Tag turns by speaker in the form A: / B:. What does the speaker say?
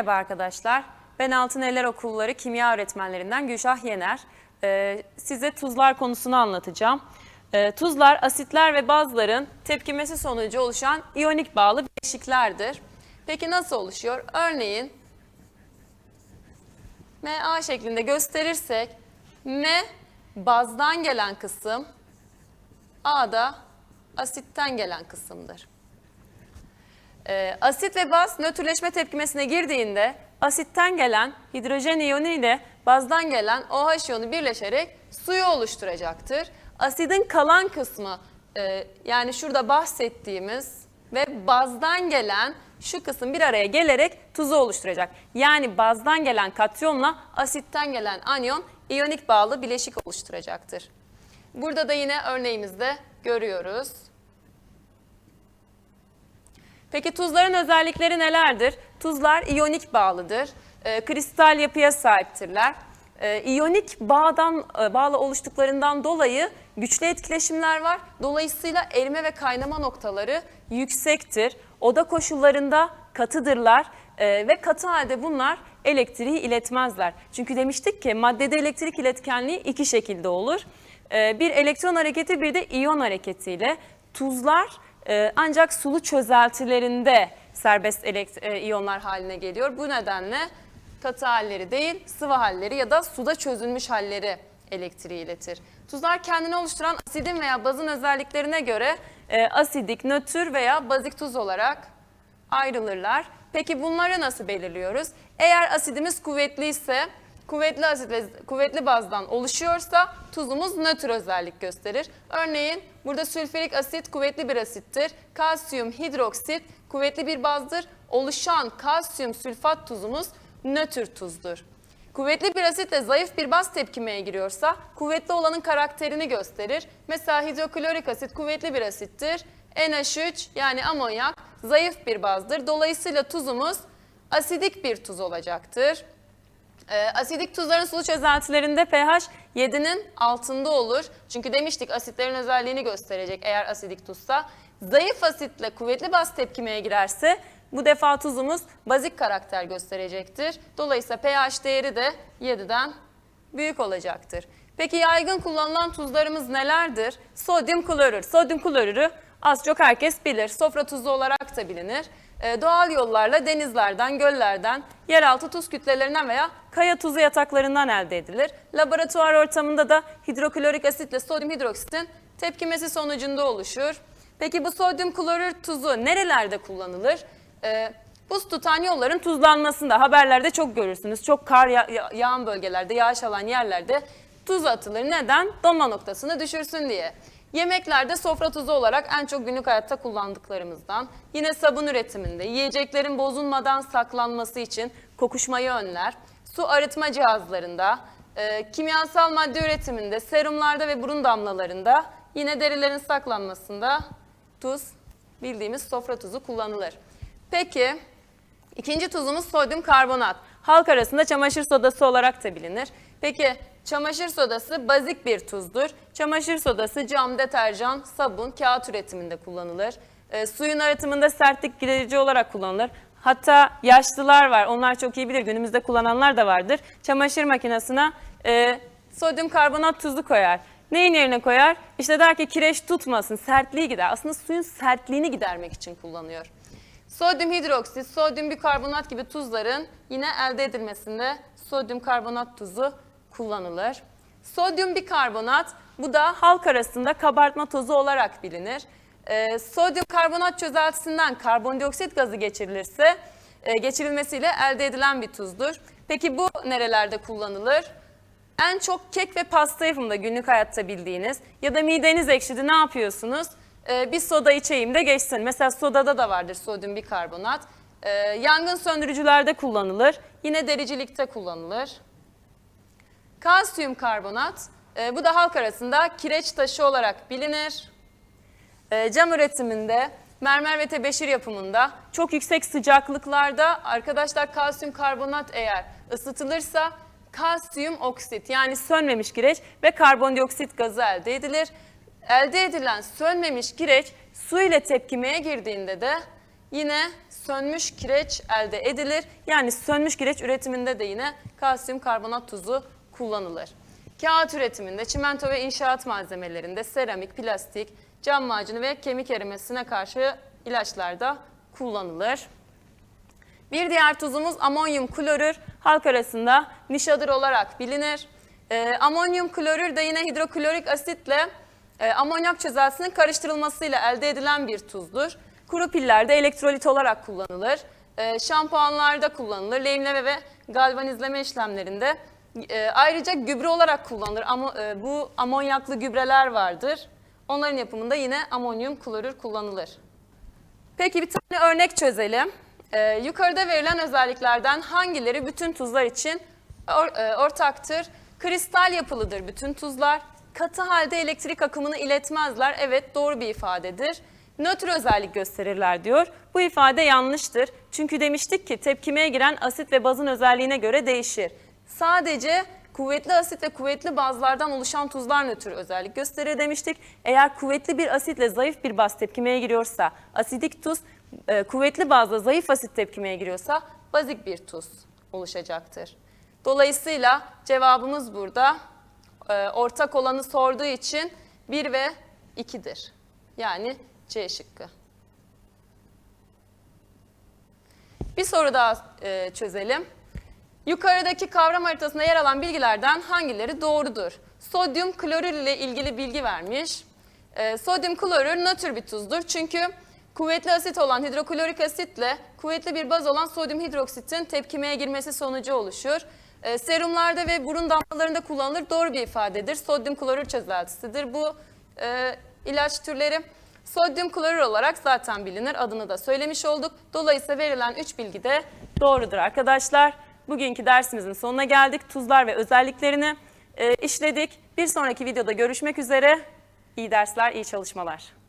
A: Merhaba arkadaşlar. Ben Altın Eller Okulları Kimya Öğretmenlerinden Gülşah Yener. Ee, size tuzlar konusunu anlatacağım. Ee, tuzlar, asitler ve bazların tepkimesi sonucu oluşan iyonik bağlı bileşiklerdir. Peki nasıl oluşuyor? Örneğin Ma şeklinde gösterirsek M bazdan gelen kısım, A da asitten gelen kısımdır. Ee, asit ve baz nötrleşme tepkimesine girdiğinde asitten gelen hidrojen iyonu ile bazdan gelen OH iyonu birleşerek suyu oluşturacaktır. Asidin kalan kısmı e, yani şurada bahsettiğimiz ve bazdan gelen şu kısım bir araya gelerek tuzu oluşturacak. Yani bazdan gelen katyonla asitten gelen anyon iyonik bağlı bileşik oluşturacaktır. Burada da yine örneğimizde görüyoruz. Peki tuzların özellikleri nelerdir? Tuzlar iyonik bağlıdır. E, kristal yapıya sahiptirler. E, iyonik bağdan e, bağlı oluştuklarından dolayı güçlü etkileşimler var. Dolayısıyla erime ve kaynama noktaları yüksektir. Oda koşullarında katıdırlar e, ve katı halde bunlar elektriği iletmezler. Çünkü demiştik ki maddede elektrik iletkenliği iki şekilde olur. E, bir elektron hareketi bir de iyon hareketiyle. Tuzlar ee, ancak sulu çözeltilerinde serbest elekt- e, iyonlar haline geliyor. Bu nedenle katı halleri değil, sıvı halleri ya da suda çözülmüş halleri elektriği iletir. Tuzlar kendini oluşturan asidin veya bazın özelliklerine göre e, asidik, nötr veya bazik tuz olarak ayrılırlar. Peki bunları nasıl belirliyoruz? Eğer asidimiz kuvvetliyse, kuvvetli asit ve kuvvetli bazdan oluşuyorsa tuzumuz nötr özellik gösterir. Örneğin burada sülfürik asit kuvvetli bir asittir. Kalsiyum hidroksit kuvvetli bir bazdır. Oluşan kalsiyum sülfat tuzumuz nötr tuzdur. Kuvvetli bir asitle zayıf bir baz tepkimeye giriyorsa kuvvetli olanın karakterini gösterir. Mesela hidroklorik asit kuvvetli bir asittir. NH3 yani amonyak zayıf bir bazdır. Dolayısıyla tuzumuz asidik bir tuz olacaktır. Ee, asidik tuzların sulu çözeltilerinde pH 7'nin altında olur. Çünkü demiştik asitlerin özelliğini gösterecek eğer asidik tuzsa. Zayıf asitle kuvvetli baz tepkimeye girerse bu defa tuzumuz bazik karakter gösterecektir. Dolayısıyla pH değeri de 7'den büyük olacaktır. Peki yaygın kullanılan tuzlarımız nelerdir? Sodyum klorür. Sodyum klorürü az çok herkes bilir. Sofra tuzu olarak da bilinir. Ee, doğal yollarla denizlerden, göllerden, yeraltı tuz kütlelerinden veya kaya tuzu yataklarından elde edilir. Laboratuvar ortamında da hidroklorik asitle sodyum hidroksitin tepkimesi sonucunda oluşur. Peki bu sodyum klorür tuzu nerelerde kullanılır? Ee, buz tutan yolların tuzlanmasında haberlerde çok görürsünüz. Çok kar ya- ya- yağan bölgelerde, yağış alan yerlerde tuz atılır. Neden? Donma noktasını düşürsün diye. Yemeklerde sofra tuzu olarak en çok günlük hayatta kullandıklarımızdan. Yine sabun üretiminde yiyeceklerin bozulmadan saklanması için kokuşmayı önler. Su arıtma cihazlarında, e, kimyasal madde üretiminde, serumlarda ve burun damlalarında yine derilerin saklanmasında tuz bildiğimiz sofra tuzu kullanılır. Peki ikinci tuzumuz sodyum karbonat. Halk arasında çamaşır sodası olarak da bilinir. Peki çamaşır sodası bazik bir tuzdur. Çamaşır sodası cam, deterjan, sabun, kağıt üretiminde kullanılır. E, suyun arıtımında sertlik giderici olarak kullanılır. Hatta yaşlılar var, onlar çok iyi bilir, günümüzde kullananlar da vardır. Çamaşır makinesine e, sodyum karbonat tuzu koyar. Neyin yerine koyar? İşte der ki kireç tutmasın, sertliği gider. Aslında suyun sertliğini gidermek için kullanıyor. Sodyum hidroksit, sodyum bikarbonat gibi tuzların yine elde edilmesinde sodyum karbonat tuzu kullanılır. Sodyum bikarbonat bu da halk arasında kabartma tozu olarak bilinir. Ee, sodyum karbonat çözeltisinden karbondioksit gazı geçirilirse e, geçirilmesiyle elde edilen bir tuzdur. Peki bu nerelerde kullanılır? En çok kek ve pasta yapımında günlük hayatta bildiğiniz ya da mideniz ekşidi ne yapıyorsunuz? Ee, bir soda içeyim de geçsin. Mesela sodada da vardır sodyum bikarbonat. Ee, yangın söndürücülerde kullanılır. Yine dericilikte kullanılır. Kalsiyum karbonat, e, bu da halk arasında kireç taşı olarak bilinir. E, cam üretiminde, mermer ve tebeşir yapımında çok yüksek sıcaklıklarda arkadaşlar kalsiyum karbonat eğer ısıtılırsa kalsiyum oksit yani sönmemiş kireç ve karbondioksit gazı elde edilir. Elde edilen sönmemiş kireç su ile tepkimeye girdiğinde de yine sönmüş kireç elde edilir. Yani sönmüş kireç üretiminde de yine kalsiyum karbonat tuzu kullanılır. Kağıt üretiminde, çimento ve inşaat malzemelerinde seramik, plastik, cam macunu ve kemik erimesine karşı ilaçlarda kullanılır. Bir diğer tuzumuz amonyum klorür. Halk arasında nişadır olarak bilinir. Ee, amonyum klorür de yine hidroklorik asitle e, amonyak çözeltisinin karıştırılmasıyla elde edilen bir tuzdur. Kuru pillerde elektrolit olarak kullanılır. Ee, şampuanlarda kullanılır. Lehimleme ve galvanizleme işlemlerinde e, ayrıca gübre olarak kullanılır. Ama, e, bu amonyaklı gübreler vardır. Onların yapımında yine amonyum klorür kullanılır. Peki bir tane örnek çözelim. Ee, yukarıda verilen özelliklerden hangileri bütün tuzlar için or- e, ortaktır? Kristal yapılıdır bütün tuzlar. Katı halde elektrik akımını iletmezler. Evet doğru bir ifadedir. Nötr özellik gösterirler diyor. Bu ifade yanlıştır. Çünkü demiştik ki tepkimeye giren asit ve bazın özelliğine göre değişir. Sadece kuvvetli asit ve kuvvetli bazlardan oluşan tuzlar nötr özellik gösterir demiştik. Eğer kuvvetli bir asitle zayıf bir baz tepkimeye giriyorsa asidik tuz, e, kuvvetli bazla zayıf asit tepkimeye giriyorsa bazik bir tuz oluşacaktır. Dolayısıyla cevabımız burada e, ortak olanı sorduğu için 1 ve 2'dir. Yani C şıkkı. Bir soru daha e, çözelim. Yukarıdaki kavram haritasında yer alan bilgilerden hangileri doğrudur? Sodyum klorür ile ilgili bilgi vermiş. Ee, sodyum klorür nötr bir tuzdur. Çünkü kuvvetli asit olan hidroklorik asitle kuvvetli bir baz olan sodyum hidroksitin tepkimeye girmesi sonucu oluşur. Ee, serumlarda ve burun damlalarında kullanılır. Doğru bir ifadedir. Sodyum klorür çözeltisidir. Bu e, ilaç türleri sodyum klorür olarak zaten bilinir. Adını da söylemiş olduk. Dolayısıyla verilen 3 bilgi de doğrudur arkadaşlar. Bugünkü dersimizin sonuna geldik. Tuzlar ve özelliklerini e, işledik. Bir sonraki videoda görüşmek üzere. İyi dersler, iyi çalışmalar.